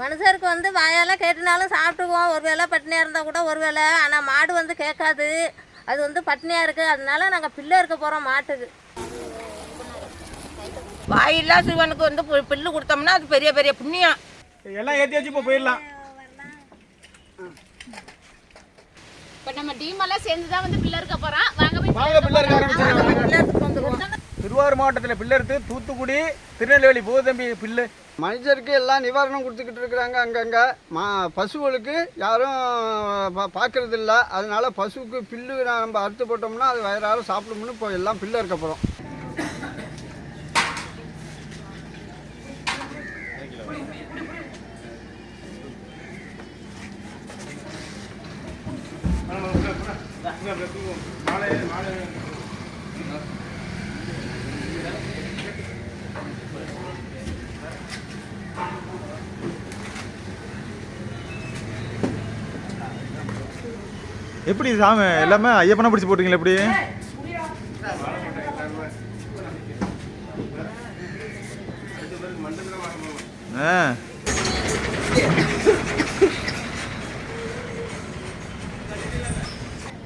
மனுஷருக்கு வந்து வாயால் கேட்டுனாலும் சாப்பிட்டுக்குவோம். ஒரு வேளை பட்டினியாக இருந்தால் கூட ஒரு வேளை ஆனால் மாடு வந்து கேட்காது. அது வந்து பட்டினியாக இருக்குது அதனால நாங்கள் பிள்ளை இருக்க போகிறோம் மாட்டுக்கு. வாயில்லா சிவனுக்கு வந்து பு- பில்லு கொடுத்தோம்னா அது பெரிய பெரிய புண்ணியம். எல்லாம் ஏற்றி வச்சு இப்போ போயிடலாம். இப்போ நம்ம டீம் எல்லாம் சேர்ந்து தான் வந்து பிள்ளை இருக்க போறோம் வாங்க பிள்ளை திருவாரூர் மாவட்டத்தில் பிள்ளருக்கு தூத்துக்குடி திருநெல்வேலி பூதம்பி பில்லு மனிதருக்கு எல்லாம் நிவாரணம் கொடுத்துக்கிட்டு இருக்கிறாங்க அங்கங்கே. மா பசுகளுக்கு யாரும் பா பார்க்கறது இல்லை அதனால பசுவுக்கு பில்லு நம்ம அறுத்து போட்டோம்னா அது வயிறார சாப்பிடும்னு இப்போ எல்லாம் பில்லு இருக்க போகிறோம் எப்படி சாமி? எல்லாமே ஐயப்பனா பிடிச்சி போட்டீங்களா எப்படி? ஆ.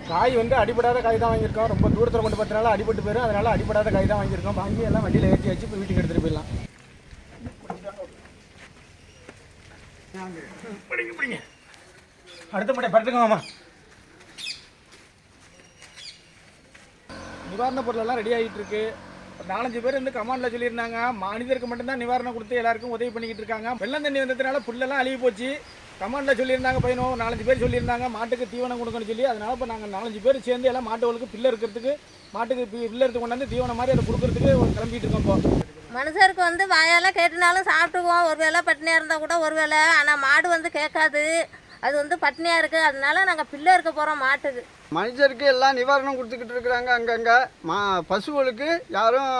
காய் வந்து அடிபடாத காய் தான் வாங்கியிருக்கோம். ரொம்ப தூரத்தில் கொண்டு பார்த்தனால அடிபட்டு போயிடும் அதனால அடிபடாத காய் தான் வாங்கியிருக்கோம். வாங்கி எல்லாம் வண்டியில் ஏற்றி வச்சு இப்போ வீட்டுக்கு எடுத்துகிட்டு போயிடலாம். அடுத்த பட்டை படுத்துக்கோங்கம்மா நிவாரணப் பொருளெல்லாம் பொருள் எல்லாம் ரெடி ஆகிட்டு இருக்கு நாலஞ்சு பேர் வந்து கமாண்டில் சொல்லியிருந்தாங்க. மனிதருக்கு மட்டும்தான் நிவாரணம் கொடுத்து எல்லாருக்கும் உதவி பண்ணிக்கிட்டு இருக்காங்க. வெள்ளம் தண்ணி வந்ததுனால புல்லெல்லாம் அழுகி போச்சு. கமாண்டில் சொல்லியிருந்தாங்க பையனும் நாலஞ்சு பேர் சொல்லியிருந்தாங்க மாட்டுக்கு தீவனம் கொடுக்கணும்னு சொல்லி. அதனால் இப்போ நாங்கள் நாலஞ்சு பேர் சேர்ந்து எல்லாம் மாட்டுகளுக்கு பில்லு இருக்கிறதுக்கு மாட்டுக்கு பி- பிள்ளை எடுத்து கொண்டாந்து தீவனம் மாதிரி அதை கொடுக்கறதுக்கு கிளம்பிட்டு இருக்கோம் இப்போ. மனுஷருக்கு வந்து வாயால் கேட்டுனாலும் சாப்பிட்டுக்குவோம். ஒரு வேளை பட்டினியாக இருந்தால் கூட ஒரு வேளை ஆனால் மாடு வந்து கேட்காது. அது வந்து பட்டினியாக இருக்குது அதனால நாங்கள் பிள்ளை இருக்க போகிறோம் மாட்டுக்கு. மனிதருக்கு எல்லாம் நிவாரணம் கொடுத்துக்கிட்டு இருக்கிறாங்க அங்கங்கே. மா பசுகளுக்கு யாரும்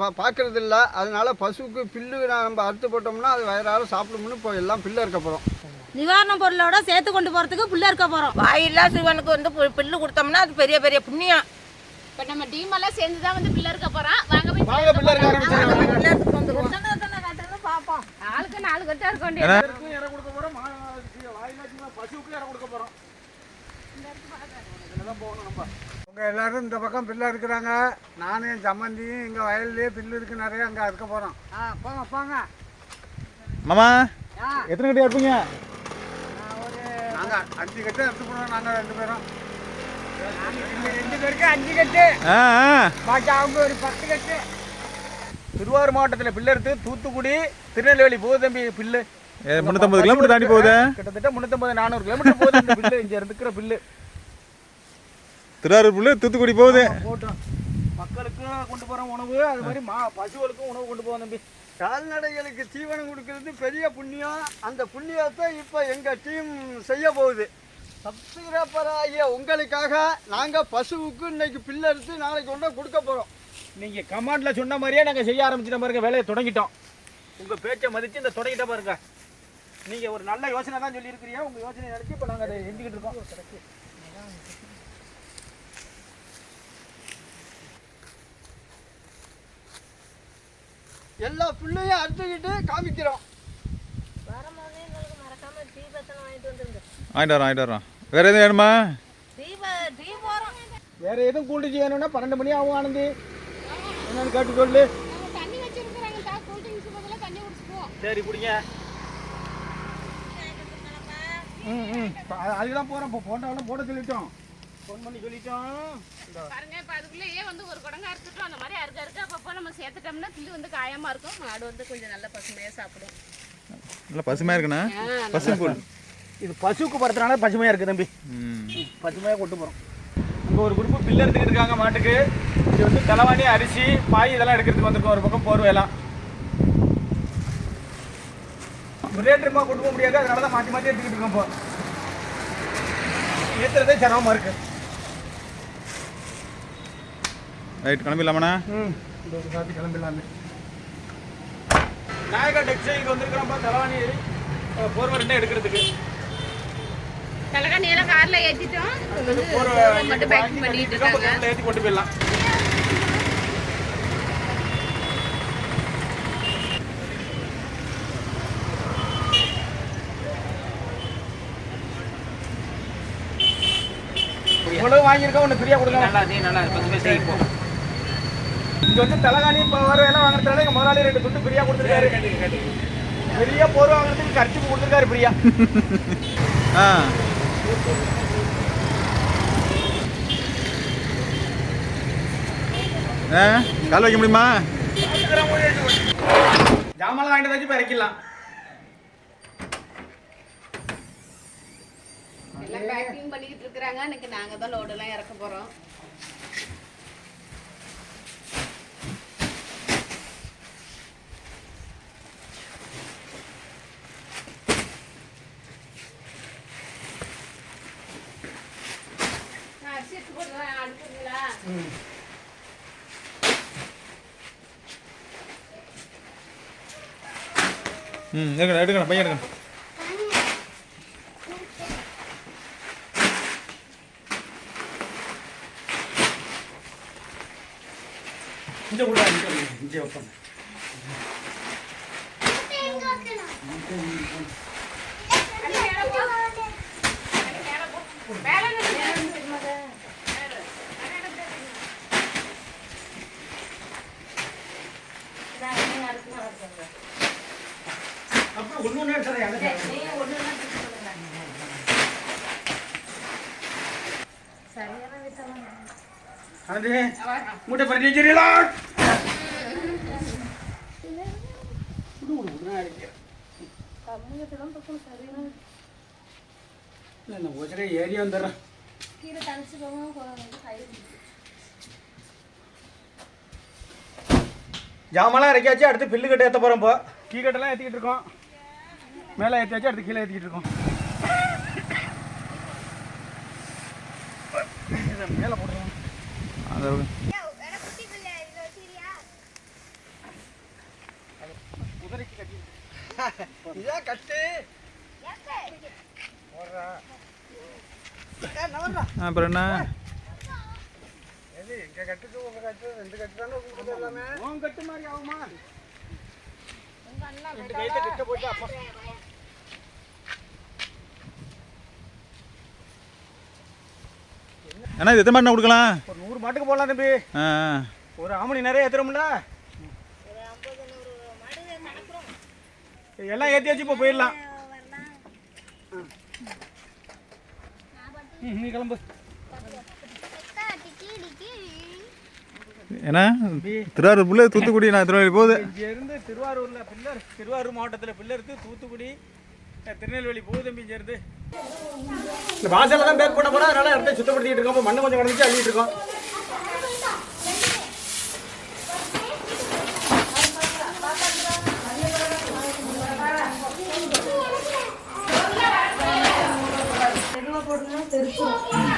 பா பார்க்கறது இல்லை அதனால பசுவுக்கு பில்லு நம்ம அறுத்து போட்டோம்னா அது வயிறார சாப்பிடும்னு இப்போ எல்லாம் பில்லு இருக்க போகிறோம் நிவாரண பொருளோட சேர்த்து கொண்டு போறதுக்கு புள்ள இருக்க போறோம். வாயில்லா சிவனுக்கு வந்து பில்லு கொடுத்தோம்னா அது பெரிய பெரிய புண்ணியம். இப்போ நம்ம டீம் எல்லாம் சேர்ந்து தான் வந்து பிள்ளை இருக்க போறோம். வாங்க பார்ப்போம். ஆளுக்கு நாலு கட்டா இருக்க வேண்டிய பிள்ளைக்கும் இடம் கொடுக்க போகிறோம் இடம் கொடுக்க போகிறோம் உங்க எல்லாரும் இந்த பக்கம் பில்லு இருக்கிறாங்க. நானும் என் சம்மந்தியும் இங்கே வயல்லையே பில்லு இருக்கு நிறைய அங்கே இருக்க போகிறோம் ஆ போங்க போங்க. மாமா எத்தனை கட்டி இருப்பீங்க நாங்கள் அஞ்சு கட்டு எடுத்து போடுவோம் நாங்கள் ரெண்டு பேரும். ரெண்டு பேருக்கு அஞ்சு கட்டு. ஆ ஆ. பாக்கி அவங்க ஒரு பத்து கட்டு. திருவாரூர் மாவட்டத்தில் இருக்கு. தூத்துக்குடி திருநெல்வேலி பூதம்பி பில்லு. ஏ, முந்நூத்தம்பது கிலோமீட்டர் தாண்டி போகுது? கிட்டத்தட்ட முந்நூற்றம்பது நானூறு கிலோமீட்டர் போகுது இந்த பில்லு. இங்கே இருக்கிற பில்லு. திருவாரூர் புல்லு தூத்துக்குடி போகுது. போட்டோம். மக்களுக்கு கொண்டு போகிற உணவு அது மாதிரி மா பசுகளுக்கும் உணவு கொண்டு போவோம் தம்பி. கால்நடைகளுக்கு தீவனம் கொடுக்கறது பெரிய புண்ணியம். அந்த புண்ணியத்தை இப்போ எங்கள் டீம் செய்ய போகுது. சப்ஸ்கிரைபராகிய உங்களுக்காக நாங்கள் பசுவுக்கு இன்னைக்கு பில்லு எடுத்து நாளைக்கு கொண்டு கொடுக்க போகிறோம் நீங்கள் கமாண்டில் சொன்ன மாதிரியே நாங்கள் செய்ய ஆரம்பிச்சிட்ட பாருங்க வேலையை தொடங்கிட்டோம். உங்கள் பேச்சை மதித்து இந்த தொடங்கிட்ட பாருங்க. நீங்கள் ஒரு நல்ல யோசனை தான் சொல்லியிருக்கிறீங்க. உங்கள் யோசனை நினச்சி இப்போ நாங்கள் அதை செஞ்சுக்கிட்டு இருக்கோம். எல்லா புல்லையும் அறுத்துக்கிட்டு காமிக்கிறோம். ஆயிட்டு வரோம் ஆயிட்டு வரோம் வேற எதுவும் வேணுமா? வேற எதுவும் கூல்ட்ரிங்க்ஸ் வேணும்னா பன்னெண்டு மணி ஆகும் ஆனந்தி. என்னன்னு கேட்டு சொல்லு. சரி குடிங்க. ம் ம். அதுக்கு தான் போகிறோம் இப்போ போட்டோலாம் போட சொல்லிட்டோம். ஃபோன் பண்ணி சொல்லிட்டோம். பாருங்க இப்போ அதுக்குள்ளேயே வந்து ஒரு குடங்கா அறுத்துட்டோம் அந்த மாதிரி அறுக்க அறுக்க அப்பப்போ நம்ம சேர்த்துட்டோம்னா பில்லு வந்து காயமா இருக்கும். மாடு வந்து கொஞ்சம் நல்ல பசுமையாக சாப்பிடும். நல்லா பசுமையா இருக்குண்ணா? பசும் புல் இது பசுக்கு படுத்துறனால பசுமையாக இருக்குது தம்பி. ம். பசுமையாக கொண்டு போகிறோம் அங்கே ஒரு குரூப்பு பில்லு எடுத்துக்கிட்டு இருக்காங்க மாட்டுக்கு. இது வந்து தலைவாணி அரிசி பாய் இதெல்லாம் எடுக்கிறதுக்கு வந்திருக்கோம். ஒரு பக்கம் போர்வையெல்லாம் ஒரே ட்ரிப்பாக கொண்டு போக முடியாது. அதனால தான் மாற்றி மாற்றி எடுத்துக்கிட்டு இருக்கோம் இப்போ. ஏற்றுறதே சிரமமாக இருக்கு. ரைட் கிளம்பிடலாமாண்ணா? ம். கிளம்பிடலாமே. நாயகா டெக்ஸ்டைலுக்கு வந்திருக்கிறோம்ப்பா தலைவாணி போர்வை ரெண்டே எடுக்கிறதுக்கு? தலைகாணியெல்லாம் காரில் ஏற்றிட்டோம் போர்வை மட்டும் பேக்கிங் பண்ணிட்டு ஏற்றி கொண்டு போயிடலாம். இவ்வளவு வாங்கியிருக்கோம் ஒன்று ஃப்ரீயாக கொடுக்கலாம். நல்லா நீ நல்லா பத்து பேர் இங்க வந்து தலகாணி இப்போ வர எல்லாம் வாங்குறதுனால எங்க முதலாளி ரெண்டு துண்டு ஃப்ரீயா கொடுத்துருக்காரு. பெரிய போர் வாங்குறதுக்கு கரிச்சு கொடுத்துருக்காரு ஃப்ரீயா ஆ. ஆ கால் வைக்க முடியுமா? ஜாமான் வாங்கிட்டு வச்சு இப்போ இறக்கிடலாம் எல்லாம் பேக்கிங் பண்ணிக்கிட்டு இருக்கிறாங்க. இன்னைக்கு நாங்க தான் லோடு எல்லாம் இறக்க போறோம். ம் எடுக்கணும் எடுக்கணும் பையன் எடுக்கணும் இங்கே கூட இங்கே வைப்பேன் அப்புறம் ஒன்று ஒன்று எடுத்துறேன் எனக்கு மூட்டை பறி வச்சிருக்கீங்களா? இல்லை நான் ஏறி வந்துடுறேன். ஜாமெல்லாம் இறக்கியாச்சு அடுத்து பில்லு கட்டு ஏற்ற போகிறோம் இப்போ. கீ கட்டெல்லாம் ஏற்றிக்கிட்டு இருக்கோம். மேலே ஏற்றியாச்சு அடுத்து கீழே ஏற்றிக்கிட்டு இருக்கோம். மேலே போடுறோம் அந்த இதான் கட்டு அப்புறம் என்ன எங்க கட்டுக்கு உங்க கட்டு ரெண்டு கட்டு தானே உங்களுக்கு எல்லாமே உன் கட்டு மாதிரி ஆகுமா ரெண்டு கைத்தை கிட்ட போட்டு அப்பா அண்ணா இது எத்தனை மாட்டினா கொடுக்கலாம்? ஒரு நூறு மாட்டுக்கு போடலாம் தம்பி. ஒரு ஆமணி நிறைய ஏற்றுறோம்ல எல்லாம் ஏற்றி வச்சு இப்போ போயிடலாம். நீ கிளம்பு. ஏன்னா திருவாரூர் புள்ள தூத்துக்குடி நான் திருவாரூர் போகுது. இங்கேருந்து திருவாரூரில் பில்லர் திருவாரூர் மாவட்டத்தில் பில்லருக்கு தூத்துக்குடி திருநெல்வேலி போகுது தம்பி இங்கேருந்து இந்த வாசலில் தான் பேக் பண்ண போகிறோம் அதனால இடத்த சுத்தப்படுத்திட்டு இருக்கோம். மண்ணு கொஞ்சம் கிடந்துச்சு அள்ளிட்டு இருக்கோம். இதை சாந்தி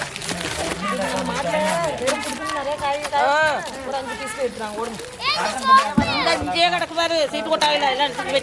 கொண்டு கிடக்கு பாரு சீட்டு கொட்டாயில எல்லாம் எடுத்துட்டு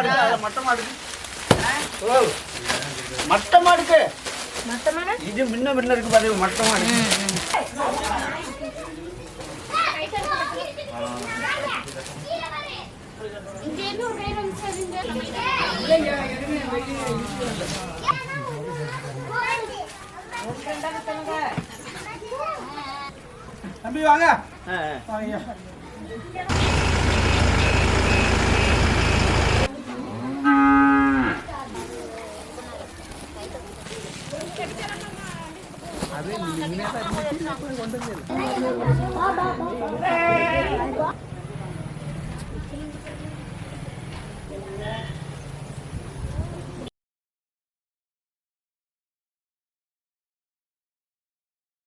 மட்டை மாடு மட்டை மாடு மட்டை மாடுக்கு இது முன்ன முன்ன இருக்கு பாரு மட்டை மாடு இங்க என்ன ஒரு தம்பி வாங்க. வாங்க